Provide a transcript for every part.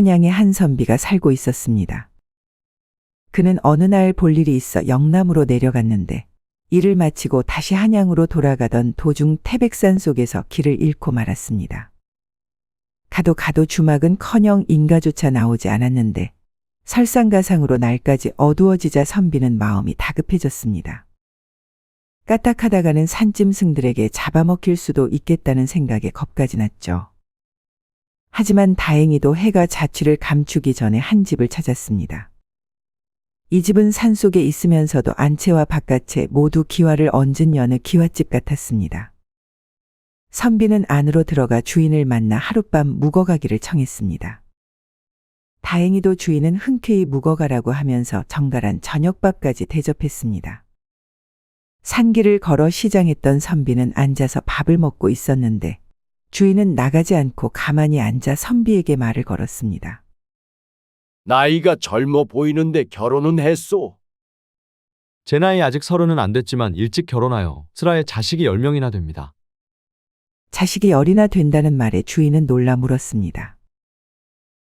한양에 한 선비가 살고 있었습니다. 그는 어느 날 볼 일이 있어 영남으로 내려갔는데 일을 마치고 다시 한양으로 돌아가던 도중 태백산 속에서 길을 잃고 말았습니다. 가도 가도 주막은 커녕 인가조차 나오지 않았는데 설상가상으로 날까지 어두워지자 선비는 마음이 다급해졌습니다. 까딱하다가는 산짐승들에게 잡아먹힐 수도 있겠다는 생각에 겁까지 났죠. 하지만 다행히도 해가 자취를 감추기 전에 한 집을 찾았습니다. 이 집은 산속에 있으면서도 안채와 바깥채 모두 기와를 얹은 여느 기와집 같았습니다. 선비는 안으로 들어가 주인을 만나 하룻밤 묵어가기를 청했습니다. 다행히도 주인은 흔쾌히 묵어가라고 하면서 정갈한 저녁밥까지 대접했습니다. 산길을 걸어 시장했던 선비는 앉아서 밥을 먹고 있었는데 주인은 나가지 않고 가만히 앉아 선비에게 말을 걸었습니다. 나이가 젊어 보이는데 결혼은 했소. 제 나이 아직 서른은 안 됐지만 일찍 결혼하여 슬하에 자식이 10명이나 됩니다. 자식이 열이나 된다는 말에 주인은 놀라 물었습니다.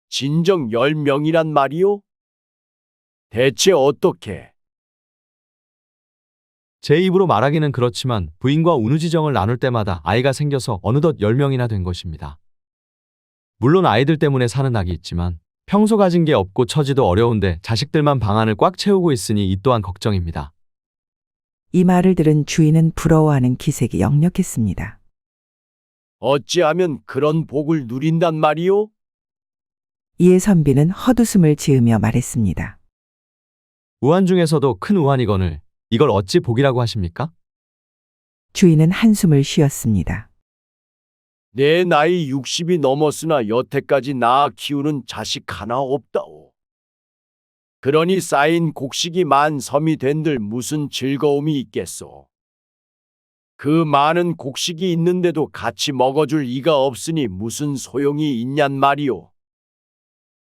진정 열 명이란 말이오? 대체 어떻게? 제 입으로 말하기는 그렇지만 부인과 운우지정을 나눌 때마다 아이가 생겨서 어느덧 10명이나 된 것입니다. 물론 아이들 때문에 사는 낙이 있지만 평소 가진 게 없고 처지도 어려운데 자식들만 방안을 꽉 채우고 있으니 이 또한 걱정입니다. 이 말을 들은 주인은 부러워하는 기색이 역력했습니다. 어찌하면 그런 복을 누린단 말이오? 이에 선비는 헛웃음을 지으며 말했습니다. 우한 중에서도 큰 우한이거늘 이걸 어찌 복이라고 하십니까? 주인은 한숨을 쉬었습니다. 내 나이 60이 넘었으나 여태까지 낳아 키우는 자식 하나 없다오. 그러니 쌓인 곡식이 만 섬이 된들 무슨 즐거움이 있겠소. 그 많은 곡식이 있는데도 같이 먹어줄 이가 없으니 무슨 소용이 있냔 말이오.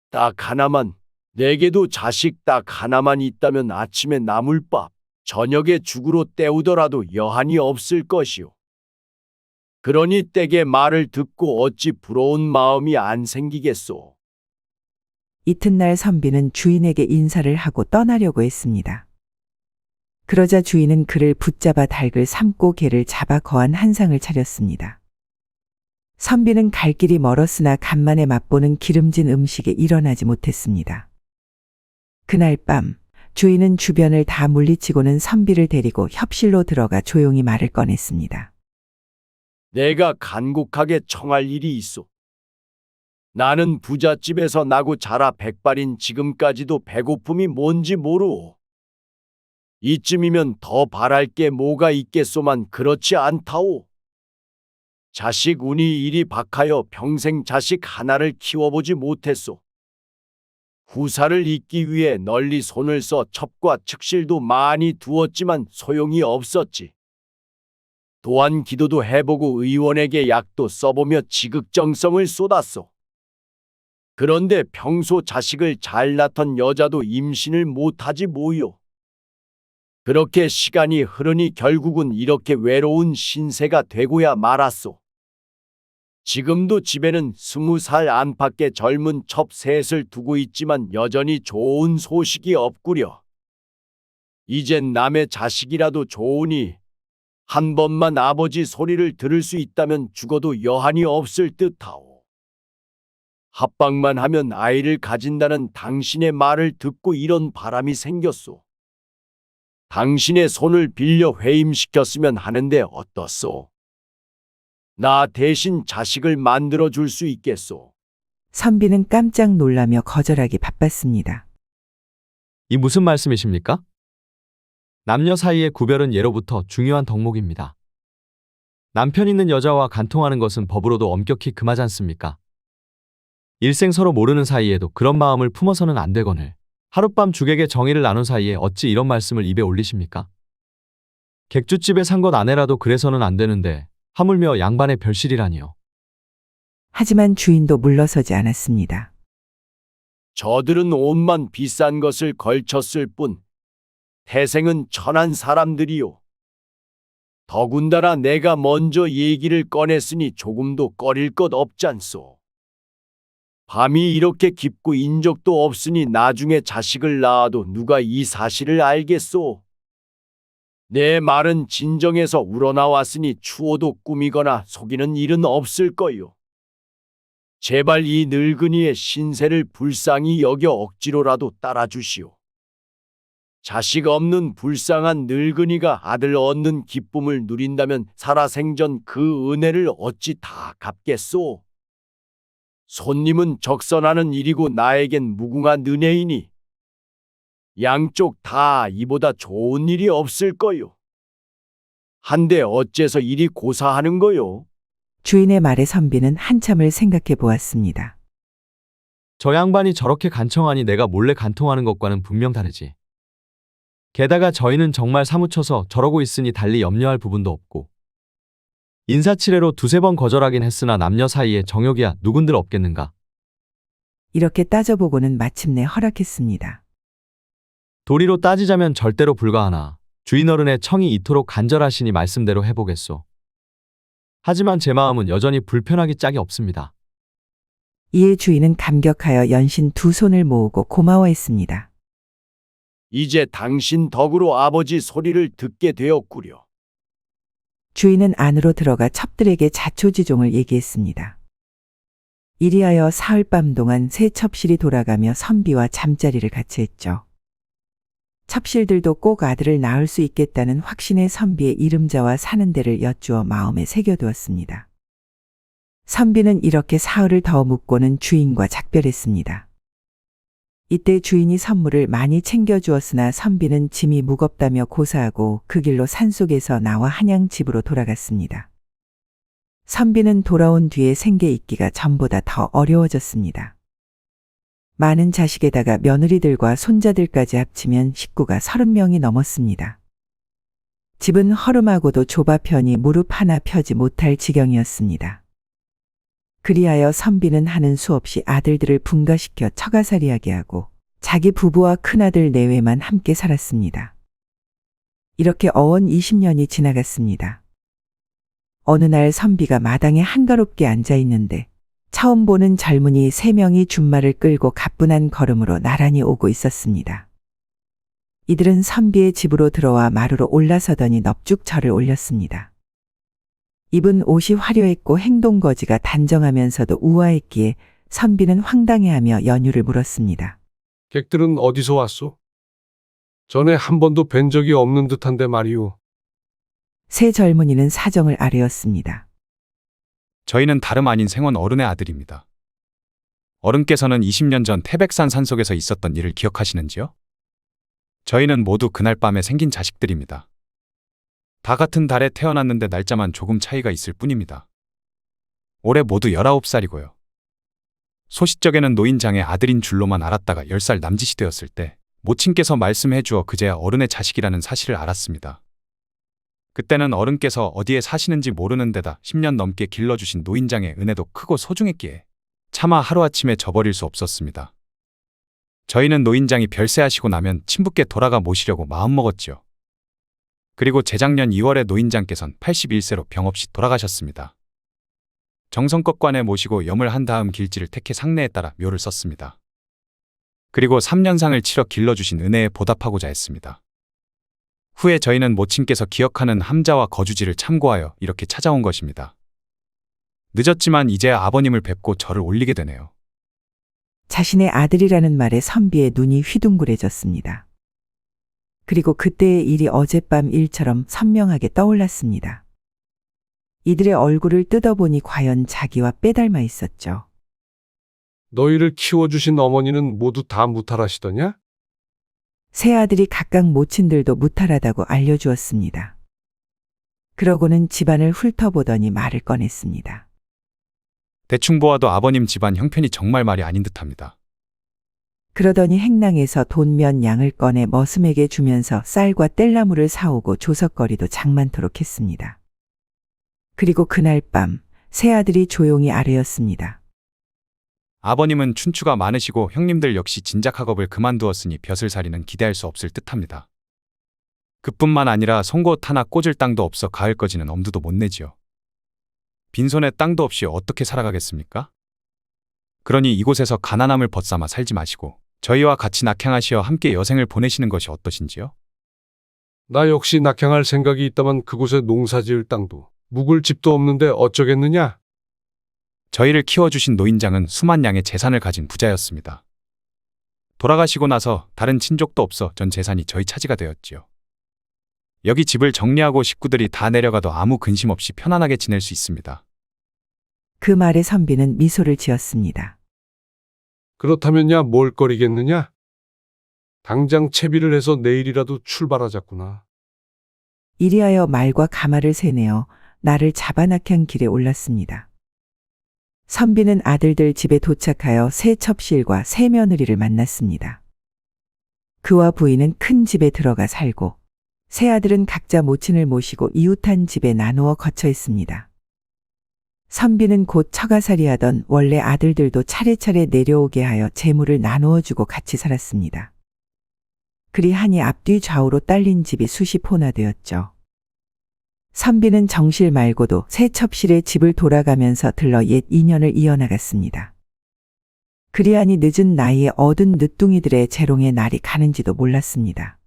딱 하나만, 내게도 자식 딱 하나만 있다면 아침에 나물밥, 저녁에 죽으로 때우더라도 여한이 없을 것이오. 그러니 댁의 말을 듣고 어찌 부러운 마음이 안 생기겠소. 이튿날 선비는 주인에게 인사를 하고 떠나려고 했습니다. 그러자 주인은 그를 붙잡아 닭을 삶고 개를 잡아 거한 한상을 차렸습니다. 선비는 갈 길이 멀었으나 간만에 맛보는 기름진 음식에 일어나지 못했습니다. 그날 밤 주인은 주변을 다 물리치고는 선비를 데리고 협실로 들어가 조용히 말을 꺼냈습니다. 내가 간곡하게 청할 일이 있어. 나는 부잣집에서 나고 자라 백발인 지금까지도 배고픔이 뭔지 모르오. 이쯤이면 더 바랄 게 뭐가 있겠소만 그렇지 않다오. 자식 운이 이리 박하여 평생 자식 하나를 키워보지 못했소. 후사를 잇기 위해 널리 손을 써 첩과 측실도 많이 두었지만 소용이 없었지. 또한 기도도 해보고 의원에게 약도 써보며 지극정성을 쏟았소. 그런데 평소 자식을 잘 낳던 여자도 임신을 못하지 뭐요. 그렇게 시간이 흐르니 결국은 이렇게 외로운 신세가 되고야 말았소. 지금도 집에는 스무 살 안팎의 젊은 첩 셋을 두고 있지만 여전히 좋은 소식이 없구려. 이젠 남의 자식이라도 좋으니 한 번만 아버지 소리를 들을 수 있다면 죽어도 여한이 없을 듯하오. 합방만 하면 아이를 가진다는 당신의 말을 듣고 이런 바람이 생겼소. 당신의 손을 빌려 회임시켰으면 하는데 어떻소? 나 대신 자식을 만들어 줄 수 있겠소. 선비는 깜짝 놀라며 거절하기 바빴습니다. 이 무슨 말씀이십니까? 남녀 사이의 구별은 예로부터 중요한 덕목입니다. 남편 있는 여자와 간통하는 것은 법으로도 엄격히 금하지 않습니까? 일생 서로 모르는 사이에도 그런 마음을 품어서는 안 되거늘 하룻밤 죽에게 정의를 나눈 사이에 어찌 이런 말씀을 입에 올리십니까? 객주집에 산 것 아내라도 그래서는 안 되는데 하물며 양반의 별실이라니요. 하지만 주인도 물러서지 않았습니다. 저들은 옷만 비싼 것을 걸쳤을 뿐 태생은 천한 사람들이요. 더군다나 내가 먼저 얘기를 꺼냈으니 조금도 꺼릴 것 없잖소. 밤이 이렇게 깊고 인적도 없으니 나중에 자식을 낳아도 누가 이 사실을 알겠소? 내 말은 진정해서 우러나왔으니 추호도 꾸미거나 속이는 일은 없을 거요. 제발 이 늙은이의 신세를 불쌍히 여겨 억지로라도 따라주시오. 자식 없는 불쌍한 늙은이가 아들 얻는 기쁨을 누린다면 살아생전 그 은혜를 어찌 다 갚겠소? 손님은 적선하는 일이고 나에겐 무궁한 은혜이니 양쪽 다 이보다 좋은 일이 없을 거요. 한데 어째서 일이 고사하는 거요? 주인의 말에 선비는 한참을 생각해 보았습니다. 저 양반이 저렇게 간청하니 내가 몰래 간통하는 것과는 분명 다르지. 게다가 저희는 정말 사무쳐서 저러고 있으니 달리 염려할 부분도 없고. 인사치레로 두세 번 거절하긴 했으나 남녀 사이에 정욕이야 누군들 없겠는가. 이렇게 따져보고는 마침내 허락했습니다. 도리로 따지자면 절대로 불가하나 주인 어른의 청이 이토록 간절하시니 말씀대로 해보겠소. 하지만 제 마음은 여전히 불편하기 짝이 없습니다. 이에 주인은 감격하여 연신 두 손을 모으고 고마워했습니다. 이제 당신 덕으로 아버지 소리를 듣게 되었구려. 주인은 안으로 들어가 첩들에게 자초지종을 얘기했습니다. 이리하여 사흘 밤 동안 새 첩실이 돌아가며 선비와 잠자리를 같이 했죠. 첩실들도 꼭 아들을 낳을 수 있겠다는 확신의 선비의 이름자와 사는 데를 여쭈어 마음에 새겨두었습니다. 선비는 이렇게 사흘을 더 묵고는 주인과 작별했습니다. 이때 주인이 선물을 많이 챙겨주었으나 선비는 짐이 무겁다며 고사하고 그 길로 산속에서 나와 한양 집으로 돌아갔습니다. 선비는 돌아온 뒤에 생계 있기가 전보다 더 어려워졌습니다. 많은 자식에다가 며느리들과 손자들까지 합치면 식구가 30명이 넘었습니다. 집은 허름하고도 좁아 편히 무릎 하나 펴지 못할 지경이었습니다. 그리하여 선비는 하는 수 없이 아들들을 분가시켜 처가살이하게 하고 자기 부부와 큰아들 내외만 함께 살았습니다. 이렇게 어언 20년이 지나갔습니다. 어느 날 선비가 마당에 한가롭게 앉아 있는데 처음 보는 젊은이 세 명이 준말을 끌고 가뿐한 걸음으로 나란히 오고 있었습니다. 이들은 선비의 집으로 들어와 마루로 올라서더니 넙죽 절을 올렸습니다. 입은 옷이 화려했고 행동 거지가 단정하면서도 우아했기에 선비는 황당해하며 연유를 물었습니다. 객들은 어디서 왔소? 전에 한 번도 뵌 적이 없는 듯한데 말이오. 새 젊은이는 사정을 아뢰었습니다. 저희는 다름 아닌 생원 어른의 아들입니다. 어른께서는 20년 전 태백산 산속에서 있었던 일을 기억하시는지요? 저희는 모두 그날 밤에 생긴 자식들입니다. 다 같은 달에 태어났는데 날짜만 조금 차이가 있을 뿐입니다. 올해 모두 19살이고요. 소시적에는 노인장의 아들인 줄로만 알았다가 10살 남짓이 되었을 때 모친께서 말씀해 주어 그제야 어른의 자식이라는 사실을 알았습니다. 그때는 어른께서 어디에 사시는지 모르는 데다 10년 넘게 길러주신 노인장의 은혜도 크고 소중했기에 차마 하루아침에 저버릴 수 없었습니다. 저희는 노인장이 별세하시고 나면 친부께 돌아가 모시려고 마음먹었지요. 그리고 재작년 2월에 노인장께선 81세로 병 없이 돌아가셨습니다. 정성껏 관에 모시고 염을 한 다음 길지를 택해 상례에 따라 묘를 썼습니다. 그리고 3년상을 치러 길러주신 은혜에 보답하고자 했습니다. 후에 저희는 모친께서 기억하는 함자와 거주지를 참고하여 이렇게 찾아온 것입니다. 늦었지만 이제야 아버님을 뵙고 절을 올리게 되네요. 자신의 아들이라는 말에 선비의 눈이 휘둥그레졌습니다. 그리고 그때의 일이 어젯밤 일처럼 선명하게 떠올랐습니다. 이들의 얼굴을 뜯어보니 과연 자기와 빼닮아 있었죠. 너희를 키워주신 어머니는 모두 다 무탈하시더냐? 세 아들이 각각 모친들도 무탈하다고 알려주었습니다. 그러고는 집안을 훑어보더니 말을 꺼냈습니다. 대충 보아도 아버님 집안 형편이 정말 말이 아닌 듯합니다. 그러더니 행랑에서 돈 몇 양을 꺼내 머슴에게 주면서 쌀과 뗄나무를 사오고 조석거리도 장만토록 했습니다. 그리고 그날 밤 세 아들이 조용히 아뢰었습니다. 아버님은 춘추가 많으시고 형님들 역시 진작 학업을 그만두었으니 벼슬살이는 기대할 수 없을 듯합니다. 그뿐만 아니라 송곳 하나 꽂을 땅도 없어 가을 거지는 엄두도 못 내지요. 빈손에 땅도 없이 어떻게 살아가겠습니까? 그러니 이곳에서 가난함을 벗삼아 살지 마시고 저희와 같이 낙향하시어 함께 여생을 보내시는 것이 어떠신지요? 나 역시 낙향할 생각이 있다만 그곳에 농사 지을 땅도 묵을 집도 없는데 어쩌겠느냐? 저희를 키워주신 노인장은 수만 양의 재산을 가진 부자였습니다. 돌아가시고 나서 다른 친족도 없어 전 재산이 저희 차지가 되었지요. 여기 집을 정리하고 식구들이 다 내려가도 아무 근심 없이 편안하게 지낼 수 있습니다. 그 말에 선비는 미소를 지었습니다. 그렇다면야 뭘 거리겠느냐? 당장 채비를 해서 내일이라도 출발하자꾸나. 이리하여 말과 가마를 세내어 나를 잡아낙향 길에 올랐습니다. 선비는 아들들 집에 도착하여 새 첩실과 새 며느리를 만났습니다. 그와 부인은 큰 집에 들어가 살고 새 아들은 각자 모친을 모시고 이웃한 집에 나누어 거처 있습니다. 선비는 곧 처가살이하던 원래 아들들도 차례차례 내려오게 하여 재물을 나누어 주고 같이 살았습니다. 그리 하니 앞뒤 좌우로 딸린 집이 수십 호나 되었죠. 선비는 정실 말고도 새 첩실에 집을 돌아가면서 들러 옛 인연을 이어나갔습니다. 그리하니 늦은 나이에 얻은 늦둥이들의 재롱의 날이 가는지도 몰랐습니다.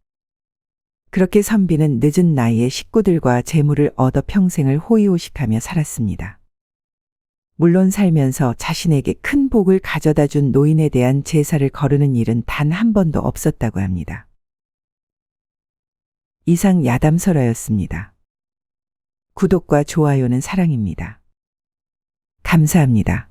그렇게 선비는 늦은 나이에 식구들과 재물을 얻어 평생을 호의호식하며 살았습니다. 물론 살면서 자신에게 큰 복을 가져다 준 노인에 대한 제사를 거르는 일은 단 한 번도 없었다고 합니다. 이상 야담설화였습니다. 구독과 좋아요는 사랑입니다. 감사합니다.